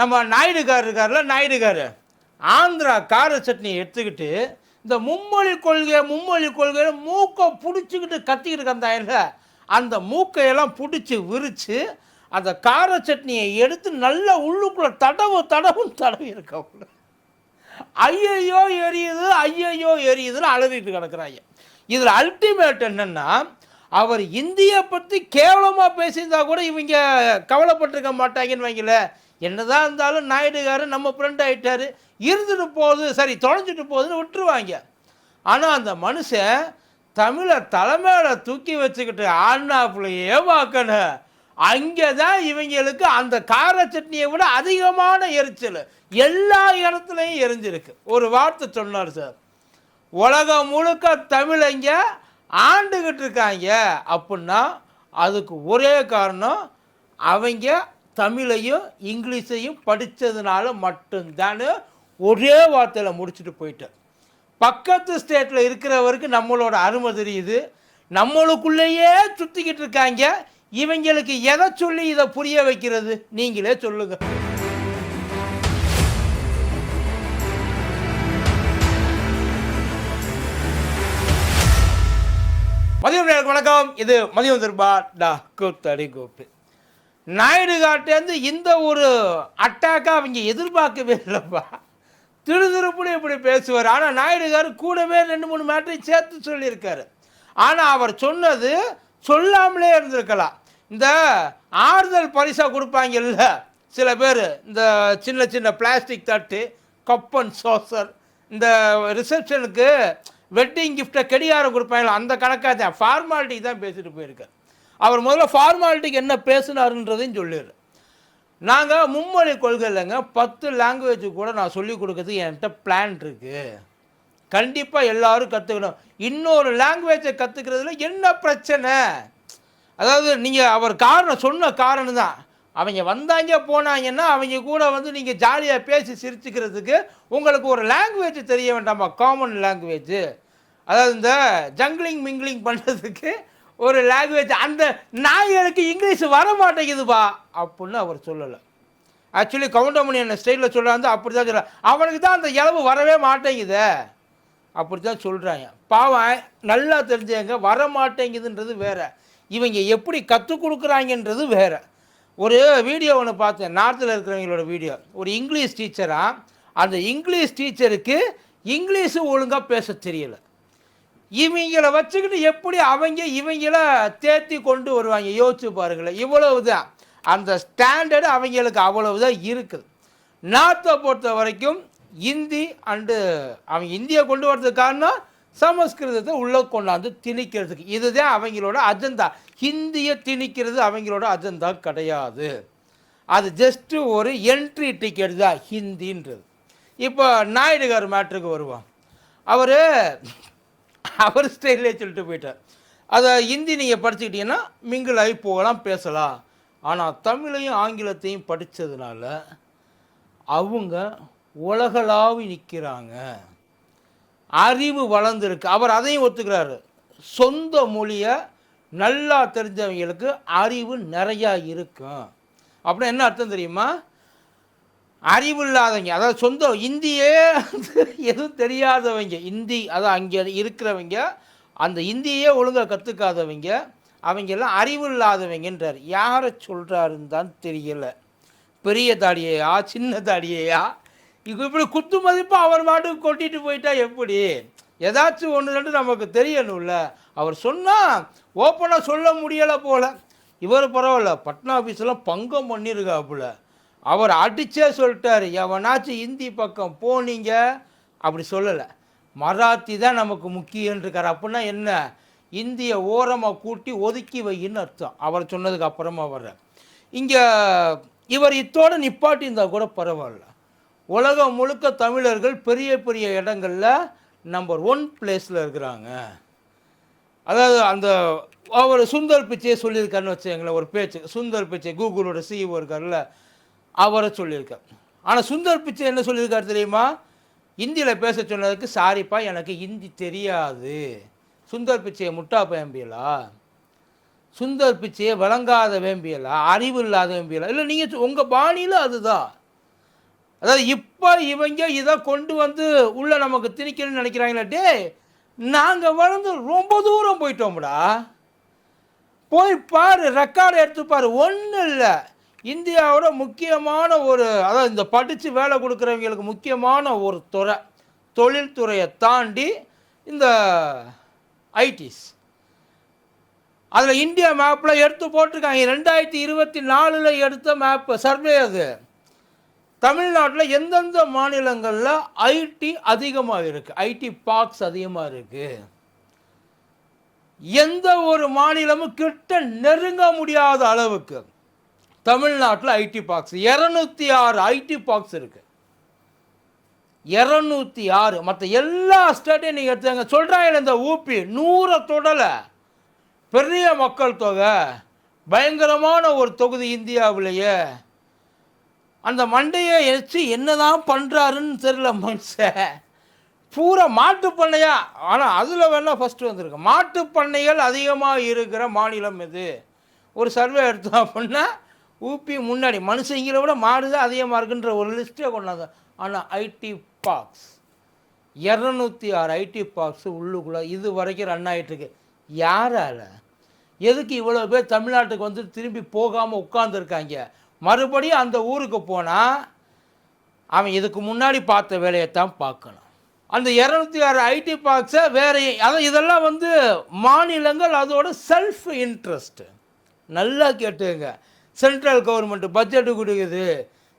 நம்ம நாயுடுகார் இருக்கார்ல நாயுடுகார். ஆந்திரா கார சட்னி எடுத்துக்கிட்டு இந்த மும்மொழி கொள்கை மும்மொழி கொள்கை மூக்கை பிடிச்சிக்கிட்டு கத்திக்கிட்டு இருக்காங்க அந்த மூக்கையெல்லாம் பிடிச்சி விரித்து அந்த கார சட்னியை எடுத்து நல்லா உள்ளுக்குள்ளே தடவு தடவும் தடவி இருக்க ஐயையோ எரியுது ஐயையோ எரியுதுன்னு அழுதுட்டு கிடக்குறாங்க. இதில் அல்டிமேட் என்னென்னா அவர் இந்தியை பற்றி கேவலமாக பேசியிருந்தா கூட இவங்க கவலைப்பட்டிருக்க மாட்டாங்கன்னு வைங்களேன். என்னதான் இருந்தாலும் நாயுடுகார் நம்ம ஃப்ரெண்ட் ஆகிட்டாரு இருந்துட்டு போகுது சரி தொலைஞ்சிட்டு போகுதுன்னு விட்டுருவாங்க. ஆனால் அந்த மனுஷன் தமிழை தலைமையில தூக்கி வச்சுக்கிட்டு ஆண்ணாப்புலையே பார்க்கணும் அங்கே தான் இவங்களுக்கு அந்த கார சட்னியை விட அதிகமான எரிச்சல். எல்லா இடத்துலையும் எரிஞ்சிருக்கு. ஒரு வார்த்தை சொன்னார் சார். உலகம் முழுக்க தமிழங்க ஆண்டுகிட்டு இருக்காங்க. அப்படின்னா அதுக்கு ஒரே காரணம் அவங்க தமிழையும் இங்கிலீஷையும் படித்ததுனால மட்டும்தான் ஒரே வார்த்தையில் முடிச்சுட்டு போயிட்டார் பக்கத்து ஸ்டேட்டில் இருக்கிறவருக்கு நம்மளோட அருமை தெரியுது. நம்மளுக்குள்ளேயே சுற்றிக்கிட்டு இருக்காங்க. இவங்களுக்கு எதை சொல்லி இதை புரிய வைக்கிறது? நீங்களே சொல்லுங்கள் மதியம் வணக்கம். இது மதியம் திருபா டா கூத்தடி கோப்பு நாயுடுகாட்டேருந்து இந்த ஒரு அட்டாக்காக அவங்க எதிர்பார்க்கவே இல்லைப்பா. திரு இப்படி பேசுவார். ஆனால் நாயுடுகார் கூடவே ரெண்டு மூணு மேட்டரையும் சேர்த்து சொல்லியிருக்காரு. ஆனால் அவர் சொன்னது சொல்லாமலே இருந்திருக்கலாம். இந்த ஆறுதல் பரிசாக கொடுப்பாங்கல்ல சில பேர் இந்த சின்ன சின்ன பிளாஸ்டிக் தட்டு கப்பன் சோசர் இந்த ரிசப்ஷனுக்கு வெட்டிங் கிஃப்ட்டை கடிகாரம் கொடுப்பாங்களா அந்த கணக்காக தான் ஃபார்மாலிட்டி தான் பேசிட்டு போயிருக்கார். அவர் முதல்ல ஃபார்மாலிட்டிக்கு என்ன பேசுனாருன்றதையும் சொல்லிடுறேன். நாங்கள் மும்மொழி கொள்கை இல்லைங்க. பத்து லாங்குவேஜ் கூட நான் சொல்லி கொடுக்கறதுக்கு என்கிட்ட பிளான் இருக்குது கண்டிப்பாக எல்லாரும் கற்றுக்கணும் இன்னொரு லாங்குவேஜை கற்றுக்கிறதுல என்ன பிரச்சனை? அதாவது நீங்கள் அவர் காரணம் சொன்ன காரணம் தான் அவங்க வந்தாங்க போனாங்கன்னா அவங்க கூட வந்து நீங்கள் ஜாலியாக பேசி சிரிச்சுக்கிறதுக்கு உங்களுக்கு ஒரு லாங்குவேஜ் தெரிய வேண்டாமா? காமன் லாங்குவேஜ் அதாவது இந்த ஜங்கிளிங் மிங்கிளிங் பண்ணுறதுக்கு ஒரு லாங்குவேஜ் அந்த நாய்களுக்கு இங்கிலீஷ் வர மாட்டேங்குதுப்பா அப்படின்னு அவர் சொல்லலை. ஆக்சுவலி கவுண்டமணி என்ன ஸ்டைலில் சொல்கிறாங்க அப்படி தான் சொல்ல அவனுக்கு தான் அந்த இளவு வரவே மாட்டேங்குதே அப்படி தான் சொல்கிறாங்க பாவம் நல்லா தெரிஞ்சவங்க வர மாட்டேங்குதுன்றது வேறு. இவங்க எப்படி கற்றுக் கொடுக்குறாங்கன்றது வேறு. ஒரு வீடியோ ஒன்று பார்த்தேன் நார்த்தில் இருக்கிறவங்களோட வீடியோ ஒரு இங்கிலீஷ் டீச்சராக அந்த இங்கிலீஷ் டீச்சருக்கு இங்கிலீஷு ஒழுங்காக பேச தெரியலை. இவங்களை வச்சுக்கிட்டு எப்படி அவங்க இவங்கள தேத்தி கொண்டு வருவாங்க? யோசிச்சு பாருங்களேன். இவ்வளவு தான் அந்த ஸ்டாண்டர்டு அவங்களுக்கு அவ்வளவு தான் இருக்குது. நார்த்தை பொறுத்த வரைக்கும் இந்தி அண்டு அவங்க இந்தியை கொண்டு வரதுக்கு காரணம் சமஸ்கிருதத்தை உள்ளே கொண்டாந்து திணிக்கிறதுக்கு. இதுதான் அவங்களோட அஜெண்டா ஹிந்தியை திணிக்கிறது அவங்களோட அஜெண்டா கிடையாது. அது ஜஸ்ட்டு ஒரு என்ட்ரி டிக்கெட் தான் ஹிந்தின்றது. இப்போ நாயுடுகார் மேட்ருக்கு வருவோம். அவர் அவர் ஸ்டைலே சொல்லிட்டு போயிட்டார். அதை ஹிந்தி நீங்கள் படிச்சுக்கிட்டீங்கன்னா மிங்கிள் ஆகி போகலாம் பேசலாம். ஆனால் தமிழையும் ஆங்கிலத்தையும் படித்ததுனால அவங்க உலகளாவி நிற்கிறாங்க அறிவு வளர்ந்துருக்கு. அவர் அதையும் ஒத்துக்கிறாரு. சொந்த மொழியை நல்லா தெரிஞ்சவங்களுக்கு அறிவு நிறையா இருக்கும். அப்படின்னா என்ன அர்த்தம் தெரியுமா? அறிவு இல்லாதவங்க அதாவது சொந்த இந்தியே எதுவும் தெரியாதவங்க இந்தி அதான் அங்கே இருக்கிறவங்க அந்த இந்தியே ஒழுங்காக கற்றுக்காதவங்க அவங்கெல்லாம் அறிவு இல்லாதவங்கன்றார் யாரை சொல்கிறாருன்னு தான் தெரியலை. பெரிய தாடியையா சின்ன தாடியையா? இப்படி குத்து மதிப்பு அவர் மாட்டுக்கு கொட்டிட்டு போயிட்டா எப்படி? ஏதாச்சும் ஒன்று ரெண்டு நமக்கு தெரியணும்ல. அவர் சொன்னால் ஓப்பனாக சொல்ல முடியலை போல. இவர் பரவாயில்ல பட்னா ஆஃபீஸ்லாம் பங்கம் பண்ணியிருக்காப்புல அவர் அடிச்சே சொல்லிட்டார் எவனாச்சும் இந்தி பக்கம் போனீங்க? அப்படி சொல்லலை. மராத்தி தான் நமக்கு முக்கியன்றிருக்கார் அப்படின்னா என்ன? இந்திய ஓரமாக கூட்டி ஒதுக்கி வையின்னு அர்த்தம். அவர் சொன்னதுக்கு அப்புறமா வர்ற இங்கே இவர் இத்தோடு நிப்பாட்டி இருந்தால் கூட பரவாயில்ல. உலகம் முழுக்க தமிழர்கள் பெரிய பெரிய இடங்களில் நம்பர் ஒன் பிளேஸில் இருக்கிறாங்க. அதாவது அந்த அவர் சுந்தர் பிச்சையை சொல்லியிருக்காருன்னு வச்சுங்களேன் ஒரு பேச்சு. சுந்தர் பிச்சை கூகுளோட சிஇஓ இருக்கார்ல அவரை சொல்லியிருக்கார். ஆனால் சுந்தர் பிச்சை என்ன சொல்லியிருக்காரு தெரியுமா? இந்தியில் பேச சொன்னதுக்கு சாரிப்பா எனக்கு ஹிந்தி தெரியாது. சுந்தர் பிச்சையை முட்டா வேம்பியலா சுந்தர் பிச்சையை வழங்காத வேம்பியலா? அறிவு இல்லாத வேம்பியலா? இல்லை நீங்கள் உங்கள் பாணியில் அதுதான். அதாவது இப்போ இவங்க இதை கொண்டு வந்து உள்ளே நமக்கு திணிக்கணும்னு நினைக்கிறாங்களாட்டே நாங்கள் வளர்ந்து ரொம்ப தூரம் போயிட்டோம்டா. போய் பாரு ரெக்கார்டு எடுத்து பாரு. ஒன்றும் இல்லை. இந்தியாவோட முக்கியமான ஒரு அதாவது இந்த படித்து வேலை கொடுக்குறவங்களுக்கு முக்கியமான ஒரு துறை தொழில்துறையை தாண்டி இந்த ஐடிஸ். அதில் இந்தியா மேப்பில் எடுத்து போட்டிருக்காங்க. ரெண்டாயிரத்தி இருபத்தி நாலில் எடுத்த மேப்பு சர்வே அது. தமிழ்நாட்டில் எந்தெந்த மாநிலங்களில் ஐடி அதிகமாக இருக்குது ஐடி பார்க்ஸ் அதிகமாக இருக்குது எந்த ஒரு மாநிலமும் கிட்ட நெருங்க முடியாத அளவுக்கு தமிழ்நாட்டில் ஐடி பாக்ஸ் இரநூத்தி ஆறு ஐடி பாக்ஸ் இருக்கு. இரநூத்தி ஆறு. மற்ற எல்லா ஸ்டேட்டையும் நீங்கள் எடுத்தாங்க சொல்கிறாங்க இந்த ஊபி நூறை தொடலை. பெரிய மக்கள் தொகை. பயங்கரமான ஒரு தொகுதி இந்தியாவிலேயே. அந்த மண்டையை வச்சு என்னதான் பண்ணுறாருன்னு தெரியல மனுஷன். பூரா மாட்டு பண்ணையா? ஆனால் அதில் வேணால் ஃபஸ்ட்டு வந்திருக்கு. மாட்டு பண்ணைகள் அதிகமாக இருக்கிற மாநிலம் இது ஒரு சர்வே எடுத்தோம் அப்படின்னா ஊபி முன்னாடி மனுஷங்களை விட மாடு தான் அதிகமாக இருக்குன்ற ஒரு லிஸ்ட்டே கொண்டாங்க. ஆனால் ஐடி பாக்ஸ் இரநூத்தி ஆறு ஐடி பாக்ஸ் உள்ளுக்குள்ளே இது வரைக்கும் ரன் ஆகிட்டுருக்கு யாரால? எதுக்கு இவ்வளோ பேர் தமிழ்நாட்டுக்கு வந்து திரும்பி போகாமல் உட்காந்துருக்காங்க மறுபடியும் அந்த ஊருக்கு போனால் அவன் இதுக்கு முன்னாடி பார்த்த வேலையை தான் பார்க்கணும். அந்த இரநூத்தி ஆறு ஐடி பாக்ஸை வேற அதான் இதெல்லாம் வந்து மாநிலங்கள் அதோட செல்ஃப் இன்ட்ரெஸ்ட்டு நல்லா கேட்டுங்க. சென்ட்ரல் கவர்மெண்ட் பட்ஜெட்டு கொடுக்குது.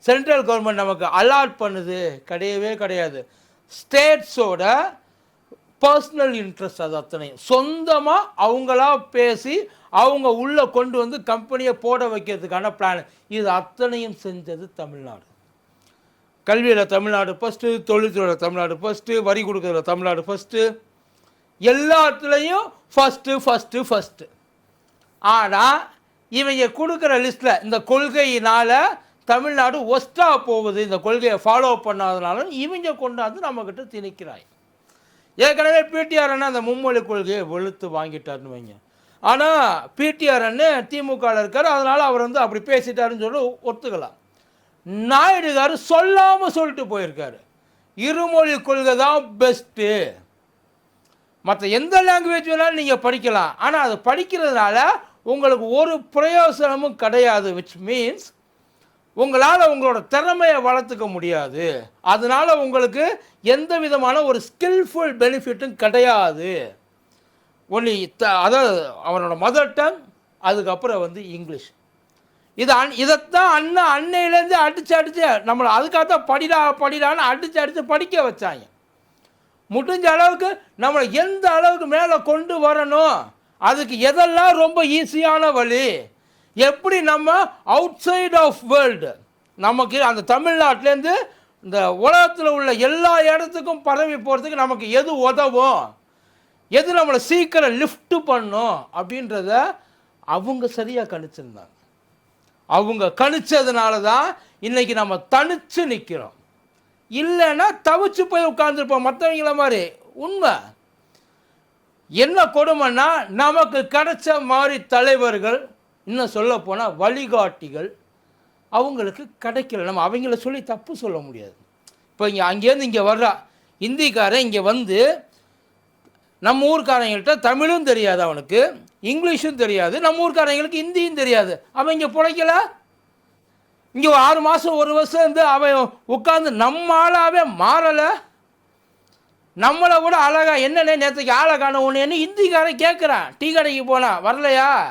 சென்ட்ரல் கவர்மெண்ட் நமக்கு அலாட் பண்ணுது. கிடையவே கிடையாது. ஸ்டேட்ஸோட பர்சனல் இன்ட்ரெஸ்ட் அது அத்தனையும். சொந்தமாக அவங்களா பேசி அவங்க உள்ளே கொண்டு வந்து கம்பெனியை போட வைக்கிறதுக்கான பிளான் இது அத்தனையும் செஞ்சது தமிழ்நாடு. கல்வியில் தமிழ்நாடு ஃபஸ்ட்டு தொழில்துறையில் தமிழ்நாடு ஃபஸ்ட்டு வரி கொடுக்குறதுல தமிழ்நாடு ஃபஸ்ட்டு எல்லாத்துலேயும் ஃபஸ்ட்டு ஃபஸ்ட்டு ஃபஸ்ட்டு ஆனால் இவங்க கொடுக்குற லிஸ்ட்டில் இந்த கொள்கையினால் தமிழ்நாடு ஒஸ்ட்டாக போகுது. இந்த கொள்கையை ஃபாலோ பண்ணாதனால இவங்க கொண்டாந்து நம்மக்கிட்ட திணிக்கிறாய். ஏற்கனவே பிடிஆர் அண்ணன் அந்த மும்மொழி கொள்கையை வெளுத்து வாங்கிட்டாருன்னு வைங்க. ஆனால் பிடிஆர் அண்ணன் திமுகவில் இருக்கார். அதனால் அவர் வந்து அப்படி பேசிட்டாருன்னு சொல்லி ஒத்துக்கலாம். நாயுடுகார் சொல்லாமல் சொல்லிட்டு போயிருக்காரு. இருமொழி கொள்கை தான் பெஸ்ட்டு மற்ற எந்த லாங்குவேஜ் வேணாலும் நீங்கள் படிக்கலாம். ஆனால் அது படிக்கிறதுனால உங்களுக்கு ஒரு பிரயோசனமும் கிடையாது விச் மீன்ஸ் உங்களால் உங்களோட திறமையை வளர்த்துக்க முடியாது. அதனால் உங்களுக்கு எந்த விதமான ஒரு ஸ்கில்ஃபுல் பெனிஃபிட்டும் கிடையாது. ஒன்லி அதாவது அவனோட மதர் டங் அதுக்கப்புறம் வந்து இங்கிலீஷ் இது அன் இதைத்தான் அண்ணன் அன்னையிலேருந்து அடித்து அடித்து நம்மளை அதுக்காகத்தான் படிடா படிடான்னு அடித்து அடித்து படிக்க வச்சாங்க. முடிஞ்ச அளவுக்கு நம்மளை எந்த அளவுக்கு மேலே கொண்டு வரணும்? அதுக்கு எதெல்லாம் ரொம்ப ஈஸியான வழி? எப்படி நம்ம அவுட் சைட் ஆஃப் வேர்ல்டு நமக்கு அந்த தமிழ்நாட்டிலேருந்து இந்த உலகத்தில் உள்ள எல்லா இடத்துக்கும் பரவி போகிறதுக்கு நமக்கு எது உதவும்? எது நம்மளை சீக்கிரம் லிஃப்ட்டு பண்ணும்? அப்படின்றத அவங்க சரியாக கணிச்சிருந்தாங்க. அவங்க கணிச்சதுனால தான் இன்றைக்கி நம்ம தனித்து நிற்கிறோம் இல்லைன்னா தவிச்சு போய் உட்காந்துருப்போம் மற்றவங்கள மாதிரி. உண்மை. என்ன கொடுமைன்னா நமக்கு கிடைச்ச மாதிரி தலைவர்கள் இன்னும் சொல்ல போனால் வழிகாட்டிகள் அவங்களுக்கு கிடைக்கல. நம்ம அவங்கள சொல்லி தப்பு சொல்ல முடியாது. இப்போ இங்கே அங்கேருந்து இங்கே வர்றா இந்திக்காரன் இங்கே வந்து நம்ம ஊர்க்காரங்கள்ட்ட தமிழும் தெரியாது அவனுக்கு இங்கிலீஷும் தெரியாது நம்ம ஊர்க்காரங்களுக்கு ஹிந்தியும் தெரியாது. அவன் இங்கே பிழைக்கல? இங்கே ஆறு மாதம் ஒரு வருஷம் இருந்து அவன் உட்காந்து நம்ம ஆளாவே மாறலை? நம்மளை கூட அழகா என்னண்ணே நேற்றுக்கு ஆளை காண ஒன்று ஹிந்திக்காரன் கேட்குறான். டீ கடைக்கு போனான் வரலையா?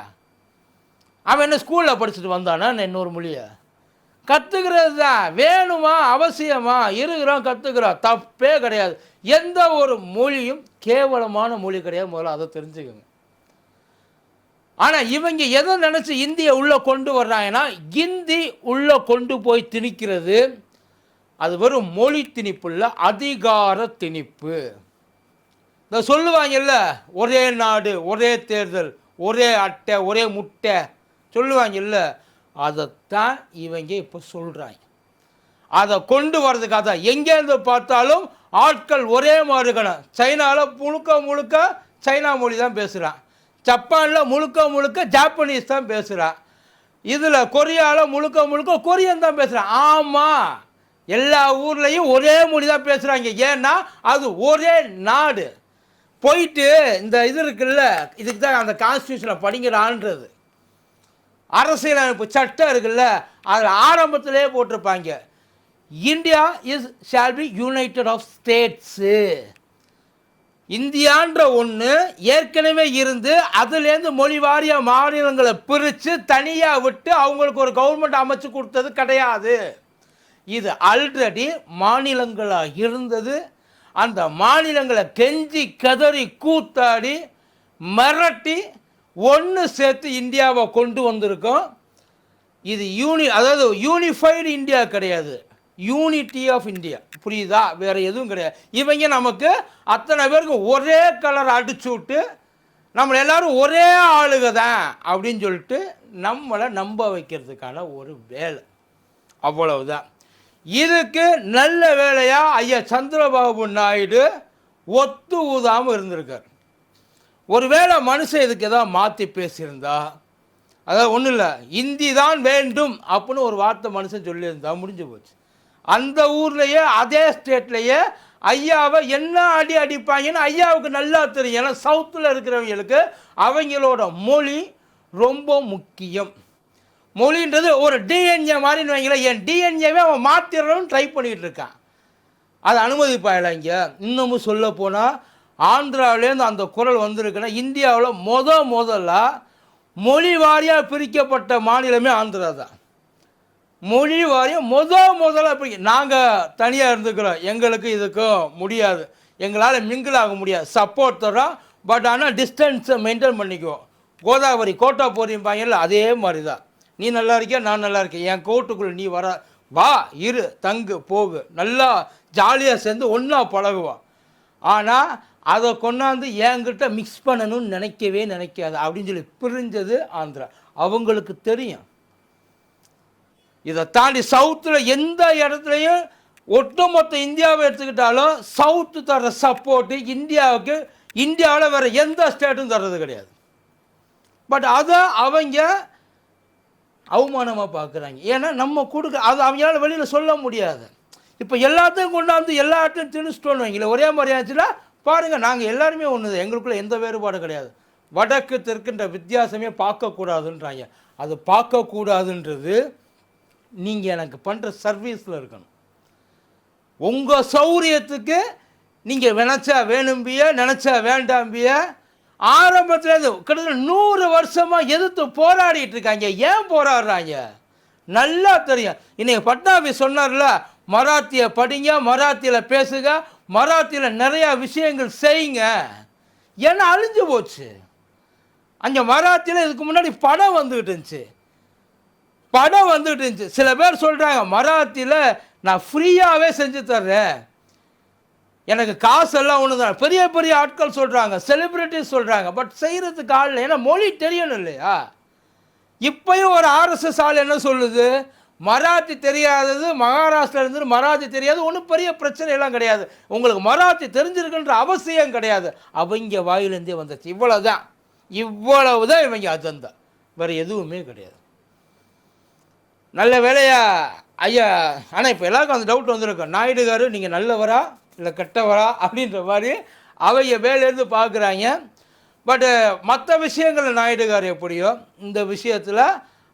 அவன் என்ன ஸ்கூலில் படிச்சுட்டு வந்தானா இன்னொரு மொழியை? கற்றுக்கிறது தான் வேணுமா? அவசியமா? இருக்கிறோம் கற்றுக்கிறோம் தப்பே கிடையாது. எந்த ஒரு மொழியும் கேவலமான மொழி கிடையாது. முதல்ல அதை தெரிஞ்சுக்கோங்க. ஆனால் இவங்க எதை நினச்சி இந்தியை உள்ளே கொண்டு வர்றாங்கன்னா ஹிந்தி உள்ளே கொண்டு போய் திணிக்கிறது அது வெறும் மொழி திணிப்பு இல்லை அதிகார திணிப்பு. இந்த சொல்லுவாங்கல்ல ஒரே நாடு ஒரே தேர்தல் ஒரே அட்டை ஒரே முட்டை சொல்லுவாங்கல்ல அதைத்தான் இவங்க இப்போ சொல்கிறாங்க அதை கொண்டு வர்றதுக்காக தான் எங்கேருந்து பார்த்தாலும் ஆட்கள் ஒரே மாதிரி இருக்கணும். சைனாவில் முழுக்க முழுக்க சைனா மொழி தான் பேசுகிறான் ஜப்பானில் முழுக்க முழுக்க ஜாப்பனீஸ் தான் பேசுகிறான் இதில் கொரியாவில் முழுக்க முழுக்க கொரியன் தான் பேசுகிறான் ஆமாம் எல்லா ஊர்லேயும் ஒரே மொழி தான் பேசுகிறாங்க ஏன்னா அது ஒரே நாடு. போயிட்டு இந்த இது இருக்குல்ல இதுக்கு தான் அந்த கான்ஸ்டியூஷனை படிங்கடான்றது. அரசியலமைப்பு சட்டம் இருக்குல்ல அதில் ஆரம்பத்திலே போட்டிருப்பாங்க. India is shall be united of states இந்தியான்ற ஒன்று ஏற்கனவே இருந்து அதுலேருந்து மொழி வாரிய மாநிலங்களை பிரித்து தனியாக விட்டு அவங்களுக்கு ஒரு கவர்மெண்ட் அமைச்சு கொடுத்தது கிடையாது. இது ஆல்ரெடி மாநிலங்களாக இருந்தது. அந்த மாநிலங்களை கெஞ்சி கதறி கூத்தாடி மிரட்டி ஒன்று சேர்த்து இந்தியாவை கொண்டு வந்திருக்கோம். இது யூனி அதாவது யூனிஃபைடு இந்தியா கிடையாது. யூனிட்டி ஆஃப் இந்தியா புரியுதா? வேறு எதுவும் கிடையாது. இவங்க நமக்கு அத்தனை பேருக்கு ஒரே கலர் அடிச்சு விட்டு நம்மளை எல்லாரும் ஒரே ஆளுக தான் அப்படின்னு சொல்லிட்டு நம்மளை நம்ப வைக்கிறதுக்கான ஒரு வேலை. அவ்வளவுதான். இதுக்கு நல்ல வேலையாக ஐயா சந்திரபாபு நாயுடு ஒத்து ஊதாமல் இருந்திருக்கார். ஒருவேளை மனுஷன் இதுக்கு ஏதாவது மாற்றி பேசியிருந்தா அதாவது ஒன்றும் இல்லை இந்தி தான் வேண்டும் அப்படின்னு ஒரு வார்த்தை மனுஷன் சொல்லியிருந்தா முடிஞ்சு போச்சு. அந்த ஊர்லேயே அதே ஸ்டேட்லேயே ஐயாவை என்ன அடி அடிப்பாங்கன்னு ஐயாவுக்கு நல்லா தெரியும். ஏன்னா சவுத்தில் இருக்கிறவங்களுக்கு அவங்களோட மொழி ரொம்ப முக்கியம். மொழின்றது ஒரு டிஎன்ஏ மாதிரின்னு வைங்களேன். என் டிஎன்ஏவே அவன் மாற்றிடணும்னு ட்ரை பண்ணிகிட்டு இருக்கான் அது அனுமதிப்பாயில இங்கே. இன்னமும் சொல்ல போனால் ஆந்திராவிலேருந்து அந்த குரல் வந்திருக்குன்னா இந்தியாவில் முத முதல்ல மொழி வாரியாக பிரிக்கப்பட்ட மாநிலமே ஆந்திரா தான். மொழி வாரியம் முத முதல்ல பிரிக்க நாங்கள் தனியாக இருந்துக்கிறோம். எங்களுக்கு இதுக்கும் முடியாது. எங்களால் மிங்கிள் ஆக முடியாது. சப்போர்ட் தரோம் பட் ஆனால் டிஸ்டன்ஸை மெயின்டைன் பண்ணிக்குவோம். கோதாவரி கோட்டா போறிம்பாங்கல்ல அதே மாதிரி தான் நீ நல்லா இருக்கியா? நான் நல்லா இருக்கேன். என் கோட்டுக்குள்ளே நீ வர வா இரு தங்கு போகு. நல்லா ஜாலியாக சேர்ந்து ஒன்றா பழகுவான் ஆனால் அதை கொண்டாந்து என்கிட்ட மிக்ஸ் பண்ணணும்னு நினைக்கவே நினைக்காது. அப்படின்னு சொல்லி பிரிஞ்சது ஆந்திரா. அவங்களுக்கு தெரியும். இதை தாண்டி சவுத்தில் எந்த இடத்துலையும் ஒட்டுமொத்த இந்தியாவை எடுத்துக்கிட்டாலும் சவுத்து தர்ற சப்போர்ட்டு இந்தியாவுக்கு இந்தியாவில் வேறு எந்த ஸ்டேட்டும் தர்றது கிடையாது. பட் அதை அவங்க அவமானமாக பார்க்குறாங்க. ஏன்னா நம்ம கொடுக்க அது அவங்களால வெளியில் சொல்ல முடியாது. இப்போ எல்லாத்தையும் கொண்டாந்து எல்லா இடத்தையும் திணிச்சிட்டோன்னு வைங்களேன் ஒரே மாதிரி ஆச்சுன்னா பாருங்கள் நாங்கள் எல்லாருமே ஒன்று எங்களுக்குள்ளே எந்த வேறுபாடும் கிடையாது. வடக்கு தெற்குன்ற வித்தியாசமே பார்க்கக்கூடாதுன்றாங்க. அது பார்க்கக்கூடாதுன்றது நீங்கள் எனக்கு பண்ணுற சர்வீஸில் இருக்கணும். உங்கள் சௌரியத்துக்கு நீங்கள் நினச்சா வேணும்பிய நினச்சா வேண்டாம்பிய ஆரம்பத்துலேருந்து கிட்டத்தட்ட நூறு வருஷமாக எதிர்த்து போராடிட்டு இருக்காங்க. ஏன் போராடுறாங்க? நல்லா தெரியும். இன்னைக்கு பட்னாவிஸ் சொன்னார்ல மராத்திய படிங்க மராத்தியில் பேசுங்க மராத்தியில் நிறையா விஷயங்கள் செய்யுங்க. ஏன்னா அழிஞ்சு போச்சு. அங்கே மராத்தியில் இதுக்கு முன்னாடி படம் வந்துக்கிட்டு இருந்துச்சு. படம் வந்துகிட்டு இருந்துச்சு. சில பேர் சொல்கிறாங்க மராத்தியில் நான் ஃப்ரீயாகவே செஞ்சு தர்றேன். எனக்கு காசெல்லாம் ஒன்று தான் பெரிய பெரிய ஆட்கள் சொல்கிறாங்க செலிப்ரிட்டிஸ் சொல்கிறாங்க பட் செய்கிறதுக்கு ஆள் இல்லை. ஏன்னா மொழி தெரியணும் இல்லையா? இப்பயும் ஒரு ஆர்எஸ்எஸ் ஆள் என்ன சொல்லுது? மராத்தி தெரியாதது மகாராஷ்டிரா இருந்து மராத்தி தெரியாது ஒன்றும் பெரிய பிரச்சனையெல்லாம் கிடையாது. உங்களுக்கு மராத்தி தெரிஞ்சிருக்குன்ற அவசியம் கிடையாது. அவங்க வாயிலேருந்தே வந்துச்சு இவ்வளவுதான். இவ்வளவு தான் இவங்க அஜந்தா வேறு எதுவுமே கிடையாது. நல்ல வேலையா ஐயா ஆனால் இப்போ எல்லாருக்கும் அந்த டவுட் வந்திருக்கும். நாயுடுகாரு நீங்கள் நல்லவரா? இல்லை கெட்டவரா அப்படின்ற மாதிரி அவங்க வேலையிலேருந்து பார்க்குறாங்க. பட்டு மற்ற விஷயங்கள் நாயுடுகார் எப்படியோ இந்த விஷயத்தில்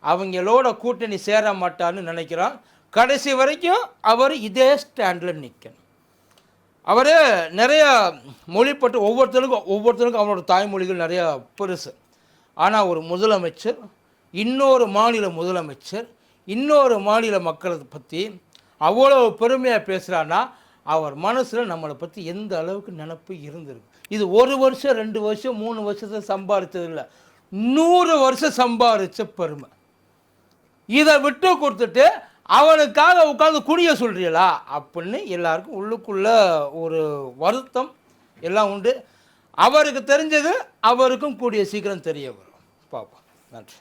அவங்களோட கூட்டணி சேர மாட்டான்னு நினைக்கிறோம் கடைசி வரைக்கும் அவர் இதே ஸ்டாண்டில் நிற்கணும் அவர் நிறைய மொழிப்பட்டு ஒவ்வொருத்தருக்கும் ஒவ்வொருத்தருக்கும் அவரோட தாய்மொழிகள் நிறையா பெருசு. ஆனால் ஒரு முதலமைச்சர் இன்னொரு மாநில முதலமைச்சர் இன்னொரு மாநில மக்களை பற்றி அவ்வளோ பெருமையாக பேசுகிறான்னா அவர் மனசில் நம்மளை பற்றி எந்த அளவுக்கு நினப்பு இருந்திருக்கு? இது ஒரு வருஷம் ரெண்டு வருஷம் மூணு வருஷத்தை சம்பாதிச்சது இல்லை நூறு வருஷம் சம்பாதிச்ச பெருமை. இதை விட்டு கொடுத்துட்டு அவனுக்காக உட்காந்து குடிய சொல்றீங்களா? அப்படின்னு எல்லாருக்கும் உள்ளுக்குள்ள ஒரு வருத்தம் எல்லாம் உண்டு. அவருக்கு தெரிஞ்சது அவருக்கும் கூடிய சீக்கிரம் தெரிய வரும். பார்ப்போம். நன்றி.